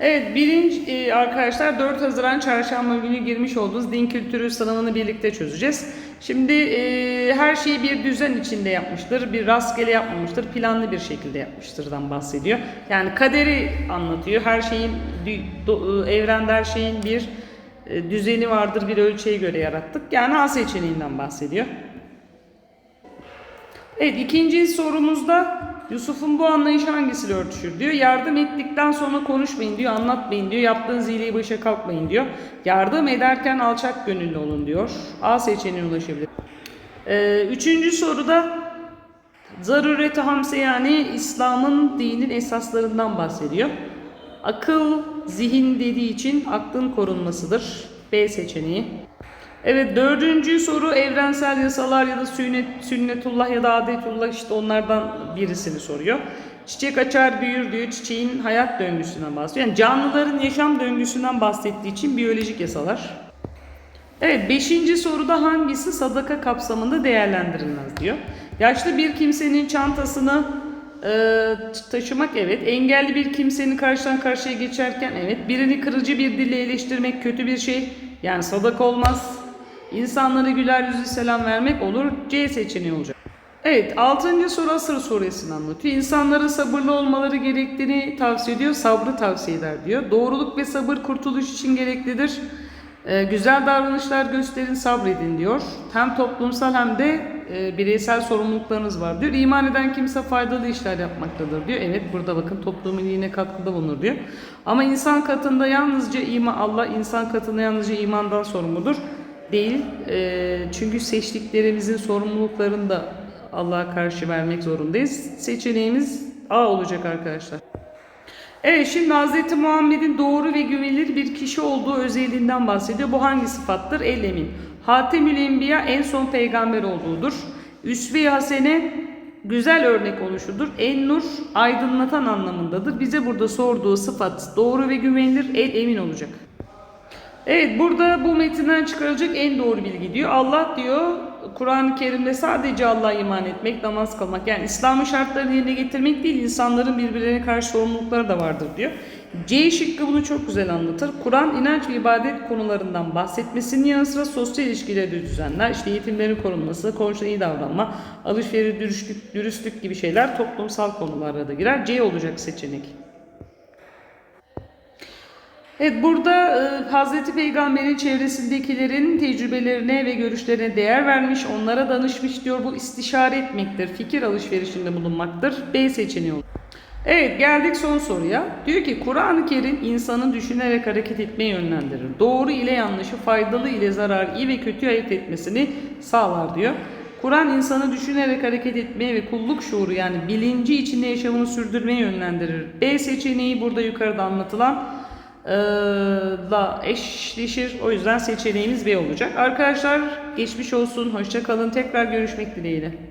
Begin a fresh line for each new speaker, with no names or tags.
Evet birinci e, arkadaşlar 4 Haziran çarşamba günü girmiş olduğumuz din kültürü sınavını birlikte çözeceğiz. Şimdi e, her şeyi bir düzen içinde yapmıştır. Bir rastgele yapmamıştır. Planlı bir şekilde yapmıştırdan bahsediyor. Yani kaderi anlatıyor. Her şeyin e, evrende her şeyin bir e, düzeni vardır. Bir ölçüye göre yarattık. Yani A seçeneğinden bahsediyor. Evet ikinci sorumuzda Yusuf'un bu anlayışı hangisiyle örtüşür diyor. Yardım ettikten sonra konuşmayın diyor, anlatmayın diyor, yaptığınız iyiliği başa kalkmayın diyor. Yardım ederken alçak gönüllü olun diyor. A seçeneğine ulaşabilir. Ee, üçüncü soruda Zaruret-i Hamse yani İslam'ın dinin esaslarından bahsediyor. Akıl, zihin dediği için aklın korunmasıdır. B seçeneği. Evet dördüncü soru evrensel yasalar ya da sünnet, sünnetullah ya da adetullah işte onlardan birisini soruyor. Çiçek açar büyür diyor. Çiçeğin hayat döngüsünden bahsediyor. Yani canlıların yaşam döngüsünden bahsettiği için biyolojik yasalar. Evet beşinci soruda hangisi sadaka kapsamında değerlendirilmez diyor. Yaşlı bir kimsenin çantasını e, taşımak evet. Engelli bir kimsenin karşıdan karşıya geçerken evet. Birini kırıcı bir dille eleştirmek kötü bir şey. Yani sadaka olmaz. İnsanlara güler yüzlü selam vermek olur. C seçeneği olacak. Evet, altıncı soru asır suresini anlatıyor. İnsanların sabırlı olmaları gerektiğini tavsiye ediyor, sabrı tavsiye eder diyor. Doğruluk ve sabır kurtuluş için gereklidir. Ee, güzel davranışlar gösterin, sabredin diyor. Hem toplumsal hem de e, bireysel sorumluluklarınız var diyor. İman eden kimse faydalı işler yapmaktadır diyor. Evet burada bakın toplumun iyiliğine katkıda bulunur diyor. Ama insan katında yalnızca iman, Allah insan katında yalnızca imandan sorumludur. Değil. Ee, çünkü seçtiklerimizin sorumluluklarını da Allah'a karşı vermek zorundayız. Seçeneğimiz A olacak arkadaşlar. Evet şimdi Hz. Muhammed'in doğru ve güvenilir bir kişi olduğu özelliğinden bahsediyor. Bu hangi sıfattır? El emin. Hatemül Enbiya en son peygamber olduğudur. Üsve-i Hasene güzel örnek oluşudur. En nur aydınlatan anlamındadır. Bize burada sorduğu sıfat doğru ve güvenilir el emin olacak. Evet burada bu metinden çıkarılacak en doğru bilgi diyor. Allah diyor Kur'an-ı Kerim'de sadece Allah'a iman etmek, namaz kılmak yani İslam'ın şartlarını yerine getirmek değil insanların birbirlerine karşı sorumlulukları da vardır diyor. C şıkkı bunu çok güzel anlatır. Kur'an inanç ve ibadet konularından bahsetmesinin yanı sıra sosyal ilişkileri düzenler. İşte yetimlerin korunması, komşuna iyi davranma, alışveriş, dürüstlük, dürüstlük gibi şeyler toplumsal konulara da girer. C olacak seçenek. Evet burada e, Hazreti Peygamber'in çevresindekilerin tecrübelerine ve görüşlerine değer vermiş, onlara danışmış diyor. Bu istişare etmektir, fikir alışverişinde bulunmaktır. B seçeneği olur. Evet geldik son soruya. Diyor ki Kur'an-ı Kerim insanı düşünerek hareket etmeye yönlendirir. Doğru ile yanlışı, faydalı ile zarar, iyi ve kötü ayırt etmesini sağlar diyor. Kur'an insanı düşünerek hareket etmeye ve kulluk şuuru yani bilinci içinde yaşamını sürdürmeye yönlendirir. B seçeneği burada yukarıda anlatılan la eşleşir. O yüzden seçeneğimiz B olacak. Arkadaşlar geçmiş olsun. Hoşça kalın. Tekrar görüşmek dileğiyle.